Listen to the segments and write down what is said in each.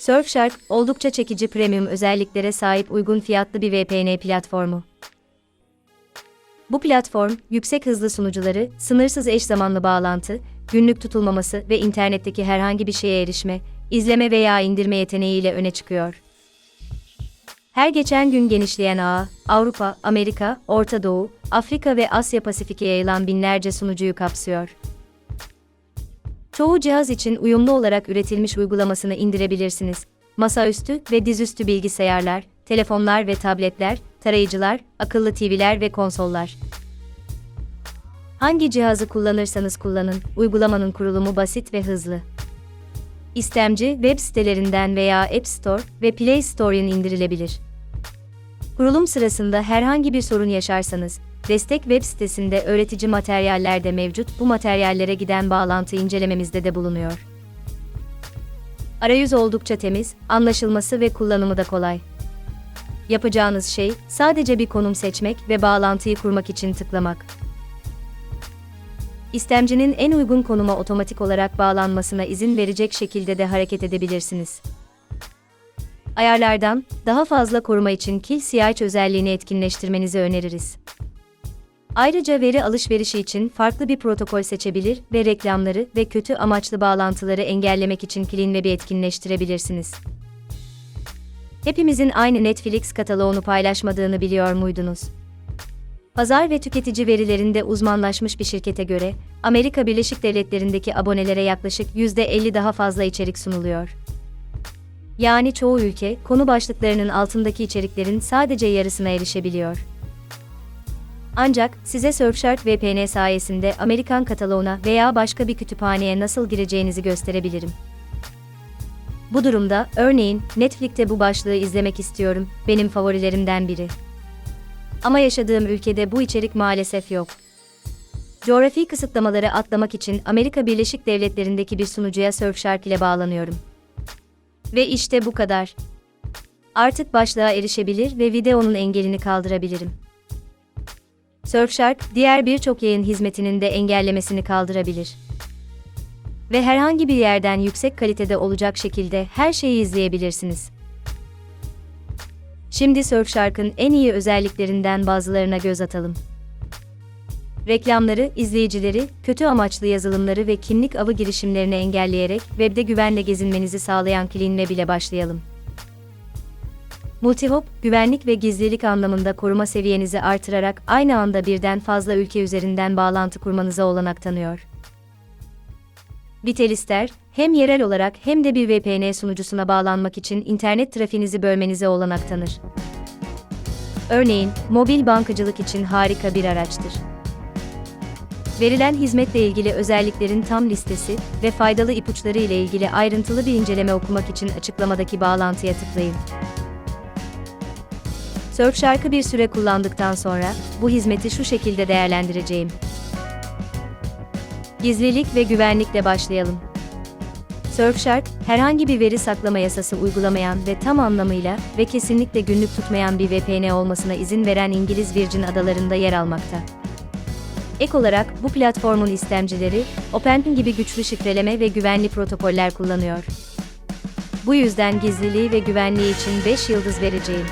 Surfshark, oldukça çekici premium özelliklere sahip uygun fiyatlı bir VPN platformu. Bu platform, yüksek hızlı sunucuları, sınırsız eş zamanlı bağlantı, günlük tutulmaması ve internetteki herhangi bir şeye erişme, izleme veya indirme yeteneğiyle öne çıkıyor. Her geçen gün genişleyen ağı, Avrupa, Amerika, Orta Doğu, Afrika ve Asya Pasifik'e yayılan binlerce sunucuyu kapsıyor. Çoğu cihaz için uyumlu olarak üretilmiş uygulamasını indirebilirsiniz. Masaüstü ve dizüstü bilgisayarlar, telefonlar ve tabletler, tarayıcılar, akıllı TV'ler ve konsollar. Hangi cihazı kullanırsanız kullanın, uygulamanın kurulumu basit ve hızlı. İstemci web sitelerinden veya App Store ve Play Store'dan indirilebilir. Kurulum sırasında herhangi bir sorun yaşarsanız, destek web sitesinde öğretici materyaller de mevcut. Bu materyallere giden bağlantı incelememizde de bulunuyor. Arayüz oldukça temiz, anlaşılması ve kullanımı da kolay. Yapacağınız şey sadece bir konum seçmek ve bağlantıyı kurmak için tıklamak. İstemcinin en uygun konuma otomatik olarak bağlanmasına izin verecek şekilde de hareket edebilirsiniz. Ayarlardan daha fazla koruma için Kill CH özelliğini etkinleştirmenizi öneririz. Ayrıca veri alışverişi için farklı bir protokol seçebilir ve reklamları ve kötü amaçlı bağlantıları engellemek için Clean bir etkinleştirebilirsiniz. Hepimizin aynı Netflix kataloğunu paylaşmadığını biliyor muydunuz? Pazar ve tüketici verilerinde uzmanlaşmış bir şirkete göre, Amerika Birleşik Devletleri'ndeki abonelere yaklaşık %50 daha fazla içerik sunuluyor. Yani çoğu ülke, konu başlıklarının altındaki içeriklerin sadece yarısına erişebiliyor. Ancak size Surfshark VPN sayesinde Amerikan kataloğuna veya başka bir kütüphaneye nasıl gireceğinizi gösterebilirim. Bu durumda, örneğin, Netflix'te bu başlığı izlemek istiyorum, benim favorilerimden biri. Ama yaşadığım ülkede bu içerik maalesef yok. Coğrafi kısıtlamaları atlamak için Amerika Birleşik Devletleri'ndeki bir sunucuya Surfshark ile bağlanıyorum. Ve işte bu kadar. Artık başlığa erişebilir ve videonun engelini kaldırabilirim. Surfshark, diğer birçok yayın hizmetinin de engellemesini kaldırabilir. Ve herhangi bir yerden yüksek kalitede olacak şekilde her şeyi izleyebilirsiniz. Şimdi Surfshark'ın en iyi özelliklerinden bazılarına göz atalım. Reklamları, izleyicileri, kötü amaçlı yazılımları ve kimlik avı girişimlerini engelleyerek webde güvenle gezinmenizi sağlayan Cleanweb ile başlayalım. Multihop, güvenlik ve gizlilik anlamında koruma seviyenizi artırarak aynı anda birden fazla ülke üzerinden bağlantı kurmanıza olanak tanıyor. Vitelister, hem yerel olarak hem de bir VPN sunucusuna bağlanmak için internet trafiğinizi bölmenize olanak tanır. Örneğin, mobil bankacılık için harika bir araçtır. Verilen hizmetle ilgili özelliklerin tam listesi ve faydalı ipuçları ile ilgili ayrıntılı bir inceleme okumak için açıklamadaki bağlantıya tıklayın. Surfshark'ı bir süre kullandıktan sonra bu hizmeti şu şekilde değerlendireceğim. Gizlilik ve güvenlikle başlayalım. Surfshark, herhangi bir veri saklama yasası uygulamayan ve tam anlamıyla ve kesinlikle günlük tutmayan bir VPN olmasına izin veren İngiliz Virgin Adaları'nda yer almakta. Ek olarak bu platformun istemcileri, OpenPing gibi güçlü şifreleme ve güvenli protokoller kullanıyor. Bu yüzden gizliliği ve güvenliği için 5 yıldız vereceğim.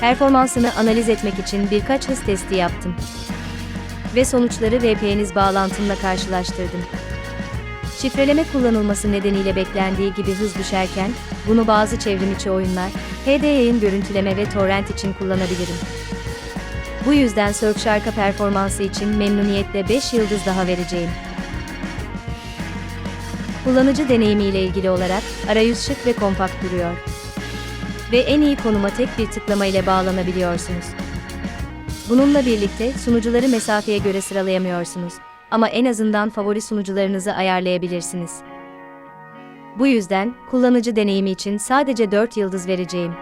Performansını analiz etmek için birkaç hız testi yaptım. Ve sonuçları VPN'iz bağlantımla karşılaştırdım. Şifreleme kullanılması nedeniyle beklendiği gibi hız düşerken, bunu bazı çevrimiçi oyunlar, HD yayın görüntüleme ve torrent için kullanabilirim. Bu yüzden Surfshark'a performansı için memnuniyetle 5 yıldız daha vereceğim. Kullanıcı deneyimi ile ilgili olarak arayüz şık ve kompakt duruyor. Ve en iyi konuma tek bir tıklama ile bağlanabiliyorsunuz. Bununla birlikte sunucuları mesafeye göre sıralayamıyorsunuz ama en azından favori sunucularınızı ayarlayabilirsiniz. Bu yüzden kullanıcı deneyimi için sadece 4 yıldız vereceğim.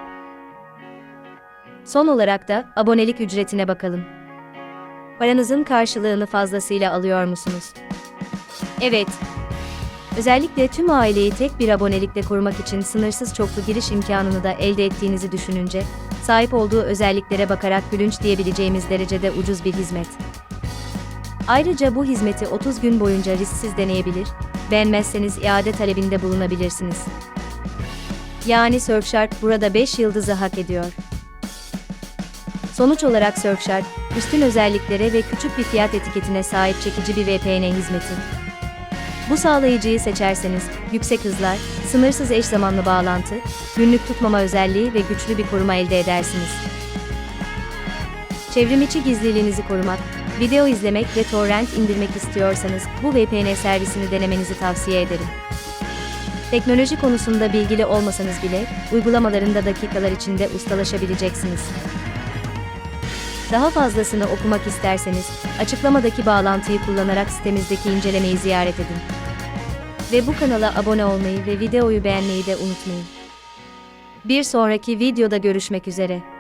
Son olarak da abonelik ücretine bakalım. Paranızın karşılığını fazlasıyla alıyor musunuz? Evet. Özellikle tüm aileyi tek bir abonelikle korumak için sınırsız çoklu giriş imkanını da elde ettiğinizi düşününce, sahip olduğu özelliklere bakarak gülünç diyebileceğimiz derecede ucuz bir hizmet. Ayrıca bu hizmeti 30 gün boyunca risksiz deneyebilir, beğenmezseniz iade talebinde bulunabilirsiniz. Yani Surfshark burada 5 yıldızı hak ediyor. Sonuç olarak Surfshark, üstün özelliklere ve küçük bir fiyat etiketine sahip çekici bir VPN hizmeti. Bu sağlayıcıyı seçerseniz, yüksek hızlar, sınırsız eş zamanlı bağlantı, günlük tutmama özelliği ve güçlü bir koruma elde edersiniz. Çevrimiçi gizliliğinizi korumak, video izlemek ve torrent indirmek istiyorsanız bu VPN servisini denemenizi tavsiye ederim. Teknoloji konusunda bilgili olmasanız bile uygulamalarında dakikalar içinde ustalaşabileceksiniz. Daha fazlasını okumak isterseniz açıklamadaki bağlantıyı kullanarak sitemizdeki incelemeyi ziyaret edin. Ve bu kanala abone olmayı ve videoyu beğenmeyi de unutmayın. Bir sonraki videoda görüşmek üzere.